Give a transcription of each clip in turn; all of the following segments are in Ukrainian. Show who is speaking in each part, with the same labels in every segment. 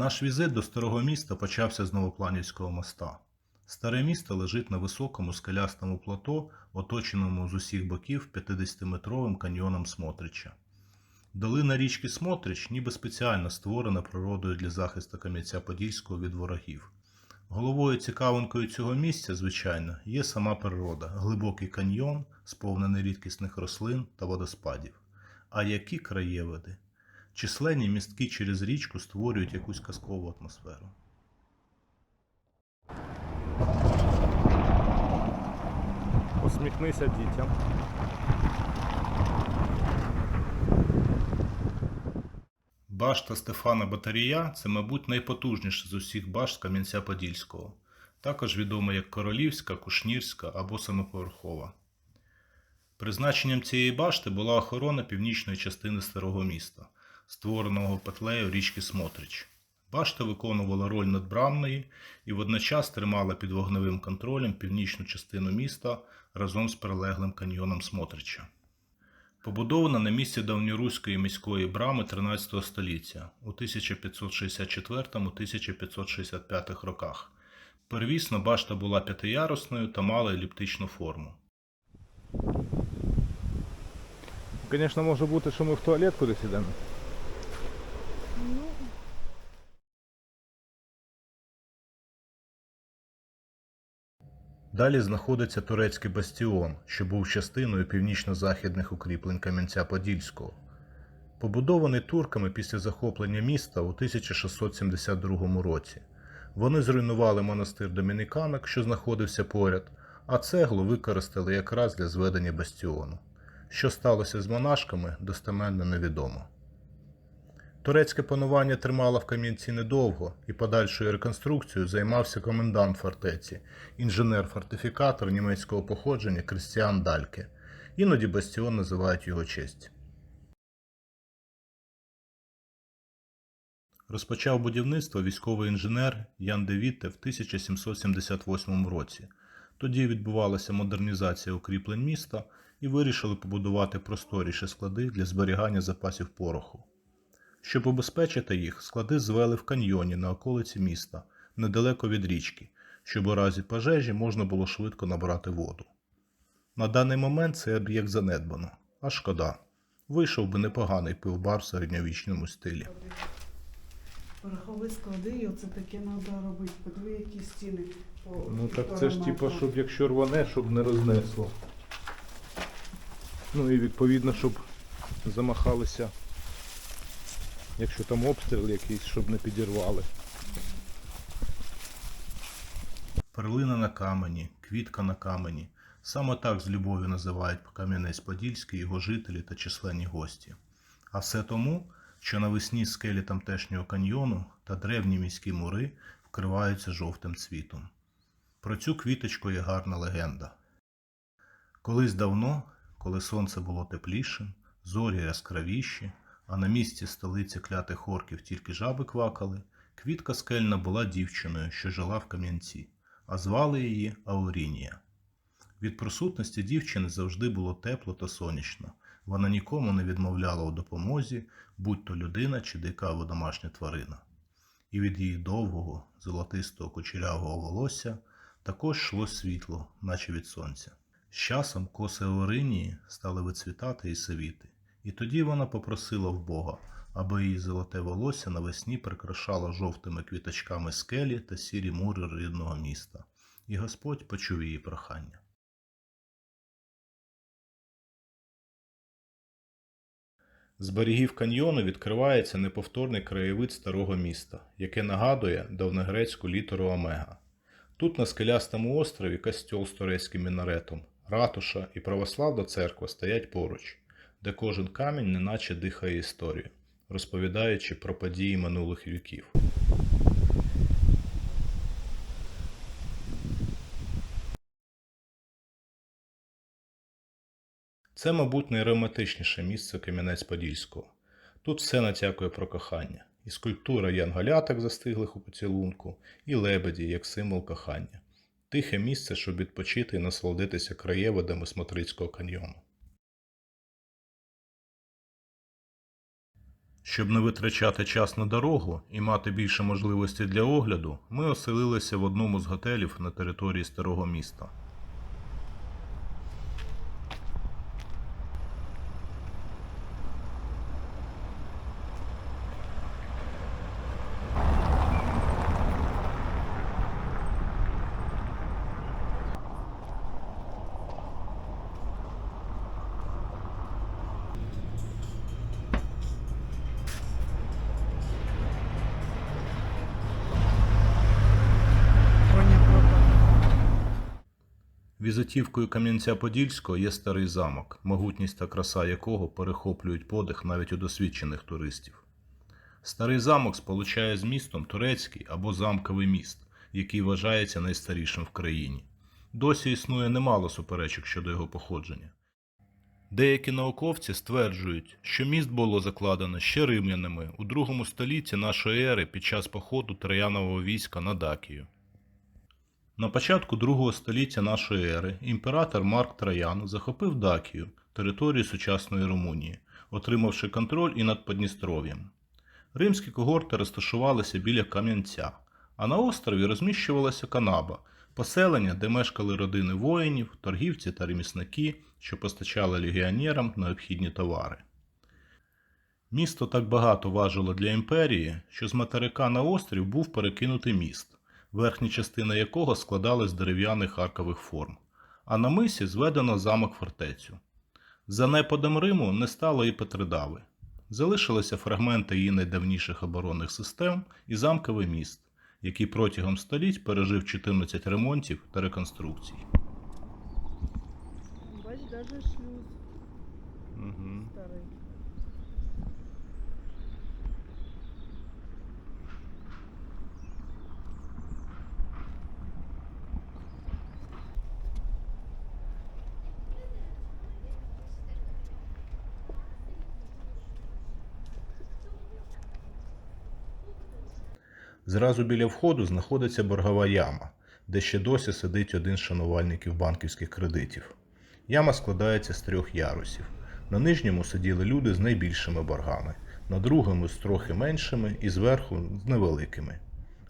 Speaker 1: Наш візит до старого міста почався з Новопланівського моста. Старе місто лежить на високому скелястому плато, оточеному з усіх боків 50-метровим каньйоном Смотрича. Долина річки Смотрич ніби спеціально створена природою для захисту Кам'янця-Подільського від ворогів. Головою цікавинкою цього місця, звичайно, є сама природа, глибокий каньйон, сповнений рідкісних рослин та водоспадів. А які краєвиди! Численні містки через річку створюють якусь казкову атмосферу.
Speaker 2: Посміхнися дітям.
Speaker 1: Башта Стефана Батарія це, мабуть, найпотужніша з усіх башт Кам'янця-Подільського, також відома як Королівська, Кушнірська або Самоповерхова. Призначенням цієї башти була охорона північної частини старого міста, створеного петлею річки Смотрич. Башта виконувала роль надбрамної і водночас тримала під вогневим контролем північну частину міста разом з прилеглим каньйоном Смотрича. Побудована на місці давньоруської міської брами 13 століття у 1564-1565 роках. Первісно башта була п'ятиярусною та мала еліптичну форму.
Speaker 2: Звісно, може бути, що ми в туалет кудись ідемо.
Speaker 1: Далі знаходиться турецький бастіон, що був частиною північно-західних укріплень Кам'янця-Подільського. Побудований турками після захоплення міста у 1672 році. Вони зруйнували монастир домініканок, що знаходився поряд, а цеглу використали якраз для зведення бастіону. Що сталося з монашками, достеменно невідомо. Турецьке панування тримало в Кам'янці недовго, і подальшою реконструкцією займався комендант фортеці, інженер-фортифікатор німецького походження Крістіан Дальке. Іноді бастіон називають його честь. Розпочав будівництво військовий інженер Ян де Вітте в 1778 році. Тоді відбувалася модернізація укріплень міста і вирішили побудувати просторіші склади для зберігання запасів пороху. Щоб убезпечити їх, склади звели в каньйоні на околиці міста, недалеко від річки, щоб у разі пожежі можна було швидко набрати воду. На даний момент цей об'єкт занедбано, а шкода. Вийшов би непоганий пивбар в середньовічному стилі.
Speaker 3: Порохові склади, і оце таке треба робити. Подиви, які стіни по
Speaker 2: Ну так це ж типа, щоб якщо рване, щоб не рознесло. Ну і відповідно, щоб замахалися, якщо там обстріл якийсь, щоб не підірвали.
Speaker 1: Перлина на камені, квітка на камені. Саме так з любов'ю називають Кам'янець-Подільський його жителі та численні гості. А все тому, що навесні скелі тамтешнього каньйону та древні міські мури вкриваються жовтим цвітом. Про цю квіточку є гарна легенда. Колись давно, коли сонце було теплішим, зорі яскравіші, а на місці столиці клятих орків тільки жаби квакали, квітка скельна була дівчиною, що жила в Кам'янці, а звали її Аурінія. Від присутності дівчини завжди було тепло та сонячно. Вона нікому не відмовляла у допомозі, будь то людина чи дика або домашня тварина. І від її довгого, золотистого кучерявого волосся також йшло світло, наче від сонця. З часом коси Ауринії стали вицвітати і сивіти, і тоді вона попросила в Бога, аби її золоте волосся навесні прикрашало жовтими квіточками скелі та сірі мури рідного міста, і Господь почув її прохання. З берегів каньйону відкривається неповторний краєвид старого міста, яке нагадує давногрецьку літеру Омега. Тут на скелястому острові костьол з турецьким мінаретом, ратуша і православна церква стоять поруч, де кожен камінь неначе дихає історію, розповідаючи про події минулих віків. Це, мабуть, найромантичніше місце Кам'янець-Подільського. Тут все натякує про кохання. І скульптура янголяток застиглих у поцілунку, і лебеді як символ кохання. Тихе місце, щоб відпочити і насолодитися краєвидами Смотрицького каньйону. Щоб не витрачати час на дорогу і мати більше можливості для огляду, ми оселилися в одному з готелів на території старого міста. Візитівкою Кам'янця-Подільського є старий замок, могутність та краса якого перехоплюють подих навіть у досвідчених туристів. Старий замок сполучає з містом турецький або замковий міст, який вважається найстарішим в країні. Досі існує немало суперечок щодо його походження. Деякі науковці стверджують, що міст було закладено ще римлянами у другому столітті нашої ери під час походу Троянового війська на Дакію. На початку другого століття нашої ери імператор Марк Троян захопив Дакію, територію сучасної Румунії, отримавши контроль і над Подністров'ям. Римські когорти розташувалися біля Кам'янця, а на острові розміщувалася Канаба, поселення, де мешкали родини воїнів, торгівці та ремісники, що постачали легіонерам необхідні товари. Місто так багато важило для імперії, що з материка на острів був перекинутий міст, верхня частина якого складала з дерев'яних аркових форм, а на мисі зведено замок фортецю. За непадом Риму не стало і Петридави. Залишилися фрагменти її найдавніших оборонних систем і замковий міст, який протягом століть пережив 14 ремонтів та реконструкцій.
Speaker 3: Бач, даже шлюз
Speaker 2: Угу.
Speaker 3: старий.
Speaker 1: Зразу біля входу знаходиться боргова яма, де ще досі сидить один з шанувальників банківських кредитів. Яма складається з трьох ярусів. На нижньому сиділи люди з найбільшими боргами, на другому з трохи меншими і зверху з невеликими.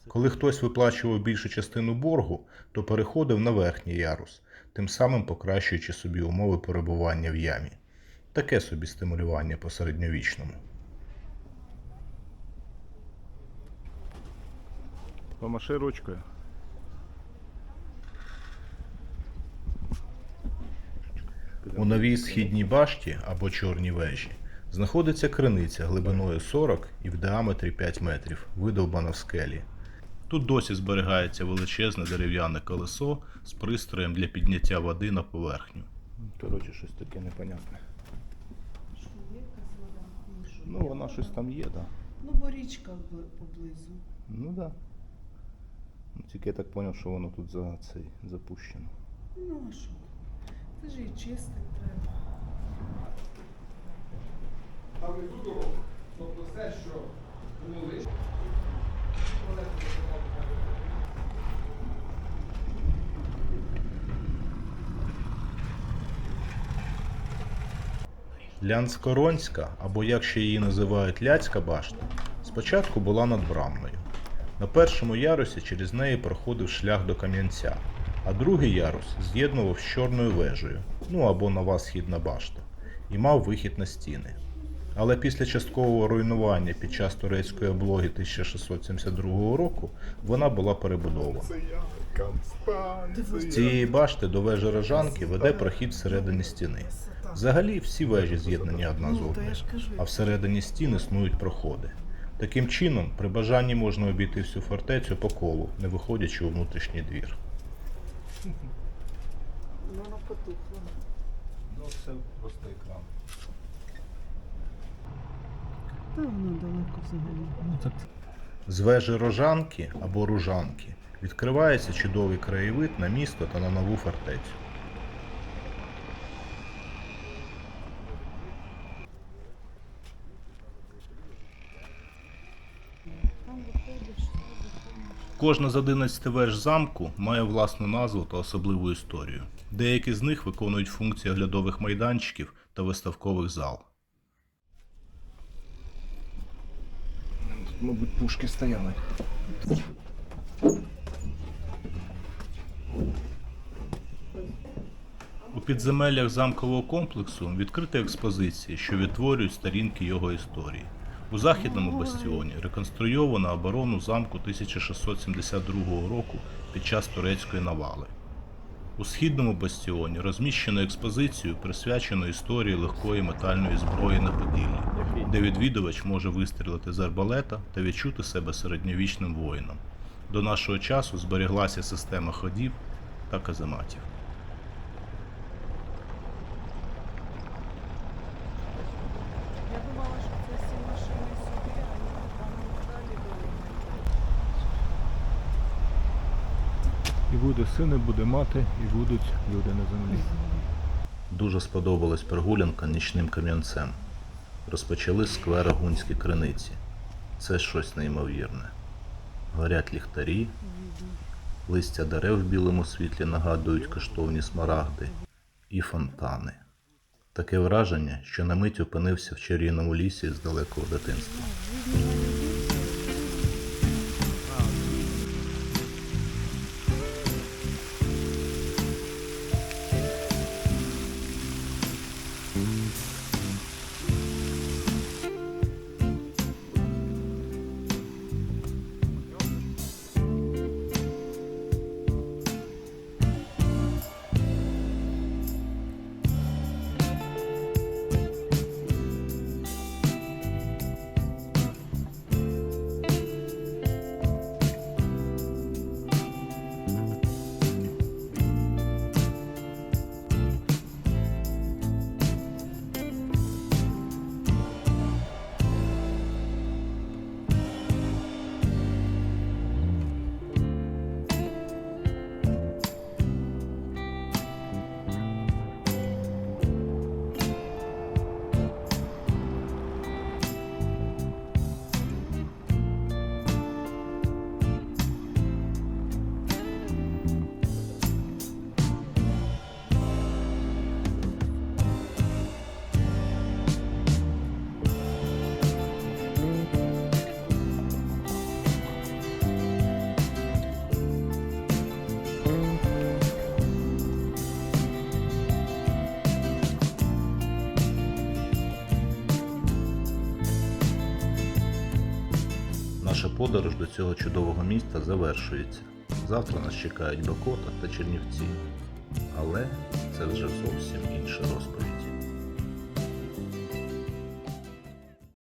Speaker 1: Коли хтось виплачував більшу частину боргу, то переходив на верхній ярус, тим самим покращуючи собі умови перебування в ямі. Таке собі стимулювання по середньовічному.
Speaker 2: Помаши ручкою.
Speaker 1: У новій східній башті або чорній вежі знаходиться криниця глибиною 40 і в діаметрі 5 метрів, видовбана в скелі. Тут досі зберігається величезне дерев'яне колесо з пристроєм для підняття води на поверхню.
Speaker 2: Коротше, щось таке непонятне.
Speaker 3: Ну,
Speaker 2: вона щось там є, так. Да.
Speaker 3: Ну, бо річка поблизу.
Speaker 2: Ну так. Да. Тільки я так зрозумів, що воно тут за цей запущено.
Speaker 3: Ну, а що? Це ж і чистить треба.
Speaker 4: Там не ту дорогу. Тобто все, що було лише.
Speaker 1: Лянськоронська, або як ще її називають Ляцька башта, спочатку була над брамною. На першому ярусі через неї проходив шлях до Кам'янця, а другий ярус з'єднував з чорною вежею, ну або нова східна башта, і мав вихід на стіни. Але після часткового руйнування під час турецької облоги 1672 року вона була перебудована. З цієї башти до вежі Рожанки веде прохід всередині стіни. Взагалі всі вежі з'єднані одна з
Speaker 3: Ну,
Speaker 1: одною, а всередині стін існують проходи. Таким чином, при бажанні можна обійти всю фортецю по колу, не виходячи у внутрішній двір.
Speaker 3: Воно потухло.
Speaker 1: Ну, це просто екран.
Speaker 3: Та воно далеко взагалі.
Speaker 1: З вежі Рожанки або Ружанки відкривається чудовий краєвид на місто та на нову фортецю. Кожна з 11 веж замку має власну назву та особливу історію. Деякі з них виконують функції оглядових майданчиків та виставкових зал.
Speaker 2: мабуть, пушки стояли.
Speaker 1: У підземеллях замкового комплексу відкриті експозиції, що відтворюють сторінки його історії. У західному бастіоні реконструйовано оборону замку 1672 року під час турецької навали. У східному бастіоні розміщено експозицію, присвячену історії легкої метальної зброї на Поділлі, де відвідувач може вистрілити з арбалета та відчути себе середньовічним воїном. До нашого часу зберіглася система ходів та казематів.
Speaker 5: Я думала, що це всі машини сюди, а вони там далі були.
Speaker 2: І буде син, і буде мати, і будуть люди на землі.
Speaker 1: Дуже сподобалась прогулянка нічним кам'янцем. Розпочали з гунські криниці. Це щось неймовірне. Горять ліхтарі, листя дерев в білому світлі нагадують коштовні смарагди і фонтани. Таке враження, що на мить опинився в чарівному лісі з далекого дитинства. Подорож до цього чудового міста завершується. Завтра нас чекають Бакота та Чернівці. Але це вже зовсім інша